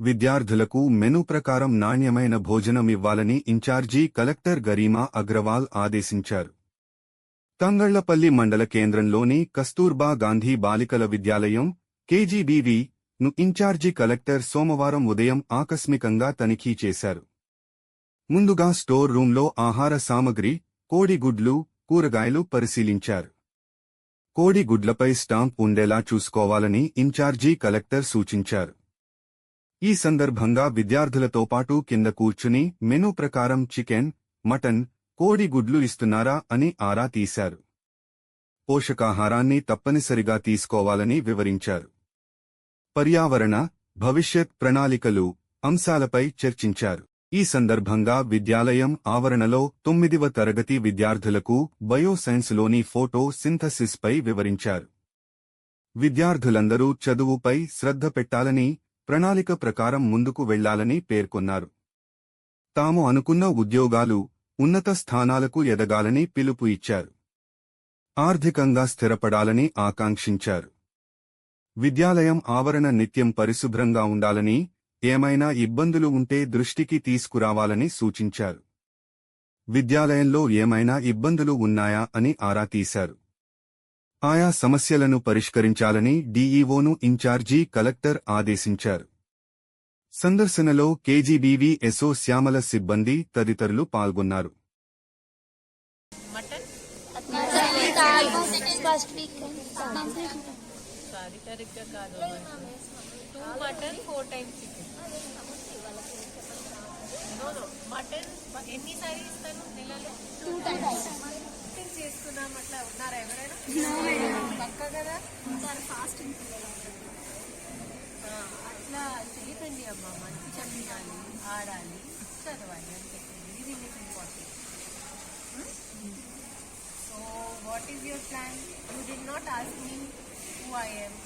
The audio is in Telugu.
విద్యార్థులకు మెను ప్రకారం నాణ్యమైన భోజనం ఇవ్వాలని ఇన్ఛార్జీ కలెక్టర్ గరీమా అగ్రవాల్ ఆదేశించారు. తంగళ్ళపల్లి మండల కేంద్రంలోని కస్తూర్బా గాంధీ బాలికల విద్యాలయం కేజీబీవీ ను ఇన్ఛార్జీ కలెక్టర్ సోమవారం ఉదయం ఆకస్మికంగా తనిఖీ చేశారు. ముందుగా స్టోర్ రూంలో ఆహార సామగ్రి కోడిగుడ్లు కూరగాయలు పరిశీలించారు. కోడిగుడ్లపై స్టాంప్ ఉండేలా చూసుకోవాలని ఇన్ఛార్జీ కలెక్టర్ సూచించారు. ఈ సందర్భంగా విద్యార్థులతో పాటు కింద కూర్చుని మెనూ ప్రకారం చికెన్ మటన్ కోడిగుడ్లు ఇస్తున్నారా అని ఆరా తీశారు. పోషకాహారాన్ని తప్పనిసరిగా తీసుకోవాలని వివరించారు. పర్యావరణ భవిష్యత్ ప్రణాళికలు అంశాలపై చర్చించారు. ఈ సందర్భంగా విద్యాలయం ఆవరణలో తొమ్మిదివ తరగతి విద్యార్థులకు బయోసైన్స్లోని ఫోటో సింథసిస్పై వివరించారు. విద్యార్థులందరూ చదువుపై శ్రద్ధ పెట్టాలని ప్రణాళిక ప్రకారం ముందుకు వెళ్ళాలని పేర్కొన్నారు. తాము అనుకున్న ఉద్యోగాలు ఉన్నత స్థానాలకు ఎదగాలని పిలుపు ఇచ్చారు. ఆర్థికంగా స్థిరపడాలని ఆకాంక్షించారు. విద్యాలయం ఆవరణ నిత్యం పరిశుభ్రంగా ఉండాలని ఏమైనా ఇబ్బందులు ఉంటే దృష్టికి తీసుకురావాలని సూచించారు. విద్యాలయంలో ఏమైనా ఇబ్బందులు ఉన్నాయా అని ఆరా తీశారు. ఆయా సమస్యలను పరిష్కరించాలని డీఈఓను ఇన్ఛార్జీ కలెక్టర్ ఆదేశించారు. సందర్శనలో కేజీబీవీ ఎస్ఓ శ్యామల సిబ్బంది తదితరులు పాల్గొన్నారు. మటన్? ఎన్నిసారి ఇస్తాను నెలలో? Two times. అట్లా ఉన్నారా ఎవరైనా? పక్క కదా? ఫాస్టింగ్ ఆ, అట్లా చేయకండి అమ్మా మంచి తినాలి ఆడాలి చదవాలి అంతే. ఇది మీకు important so what is your plan you did not ask me who I am